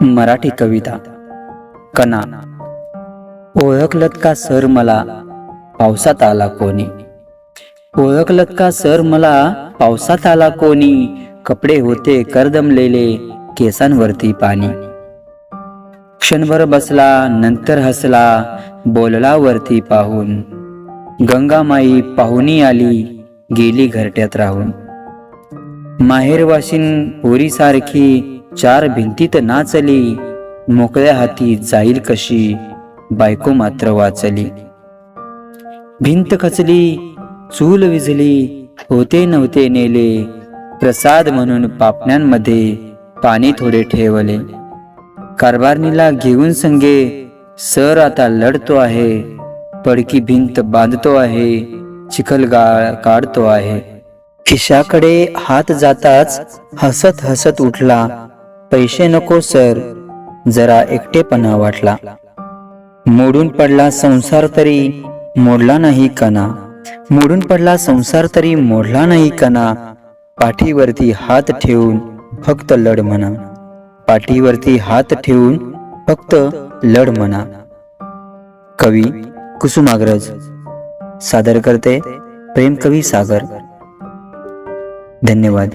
मराठी कविता. कना ओळखलत का सर मला? पावसात आला कोणी? ओळखलत का सर मला? पावसात आला कोणी? कपडे होते करदमलेले केसांवरती पाणी. क्षणभर बसला नंतर हसला बोलला वरती पाहून. गंगामाई पाहुणी आली गेली घरट्यात राहून. माहेरवाशीन पोरीसारखी चार भिंतीत नाचली. मोकळ्या हाती जाईल कशी? बायको मात्र वाचली. भिंत खचली चूल विझली होते नव्हते नेले. प्रसाद म्हणून पापण्यांमध्ये पाणी थोडे ठेवले. कारभारणीला घेऊन संगे सर आता लढतो आहे. पडकी भिंत बांधतो आहे. चिखलगाळ काढतो आहे. खिशाकडे हात जाताच हसत हसत उठला. पैसे नको सर. जरा एकटेपणा वाटला. मोडून पडला संसार तरी मोडला नाही कणा. मोडून पडला संसार तरी मोडला नाही कणा. पाठीवरती हात ठेवून फक्त लढ म्हणा. पाठीवरती हात ठेवून फक्त लढ म्हणा. कवी कुसुमाग्रज. सादर करते प्रेम कवी सागर. धन्यवाद.